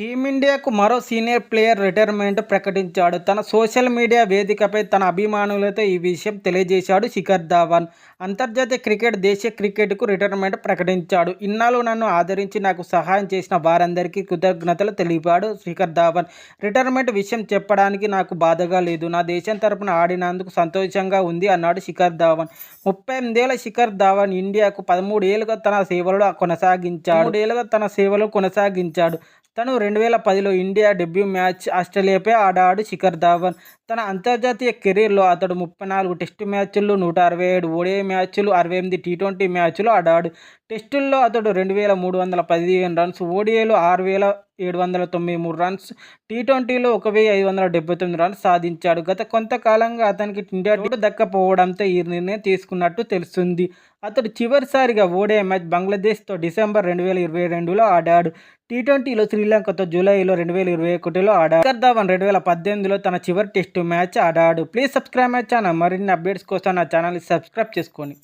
టీమిండియాకు మరో senior player retirement ప్రకటించాడు. తన సోషల్ మీడియా వేదికపై తన అభిమానులతో ఈ విషయం తెలియజేశాడు శిఖర్ ధావన్. అంతర్జాతీయ క్రికెట్ దేశీయ క్రికెట్కు రిటైర్మెంట్ ప్రకటించాడు. ఇన్నాళ్ళు నన్ను ఆదరించి నాకు సహాయం చేసిన వారందరికీ కృతజ్ఞతలు తెలిపాడు శిఖర్ ధావన్. రిటైర్మెంట్ విషయం చెప్పడానికి నాకు బాధగా లేదు. నా దేశం తరపున ఆడినందుకు సంతోషంగా ఉంది అన్నాడు శిఖర్ ధావన్. ముప్పై ఎనిమిదేళ్ళ శిఖర్ ధావన్ ఇండియాకు పదమూడు ఏళ్ళుగా తన సేవలు కొనసాగించాడు. మూడేళ్ళుగా తన సేవలు కొనసాగించాడు. తను రెండు వేల పదిలో ఇండియా డెబ్యూ మ్యాచ్ ఆస్ట్రేలియాపై ఆడాడు శిఖర్ ధావన్. తన అంతర్జాతీయ కెరీర్లో అతడు ముప్పై నాలుగు టెస్టు మ్యాచ్లు నూట అరవై ఏడు ఓడిఐ మ్యాచ్లు అరవై ఎనిమిది టీ ట్వంటీ మ్యాచ్లు ఆడాడు. టెస్టుల్లో అతడు రెండు వేల మూడు వందల పదిహేను రన్స్ ఓడిఏలో ఆరు వేల ఏడు వందల తొంభై మూడు రన్స్ టీ ట్వంటీలో ఒక వెయ్యి ఐదు వందల డెబ్బై తొమ్మిది రన్స్ సాధించాడు. గత కొంతకాలంగా అతనికి ఇండియా దక్కపోవడంతో ఈ నిర్ణయం తీసుకున్నట్టు తెలుస్తుంది. అతడు చివరిసారిగా ఓడే మ్యాచ్ బంగ్లాదేశ్తో డిసెంబర్ రెండు వేల ఇరవై రెండులో ఆడాడు. టీ ట్వంటీలో శ్రీలంకతో జూలైలో రెండు వేల ఇరవై ఒకటిలో ఆడాడు. శిఖర్ ధవన్ రెండు వేల పద్దెనిమిదిలో తన చివరి టెస్టు మ్యాచ్ ఆడాడు. Please subscribe my channel. మరిన్ని అప్డేట్స్ కోసం నా ఛానల్ని సబ్స్క్రైబ్ చేసుకోండి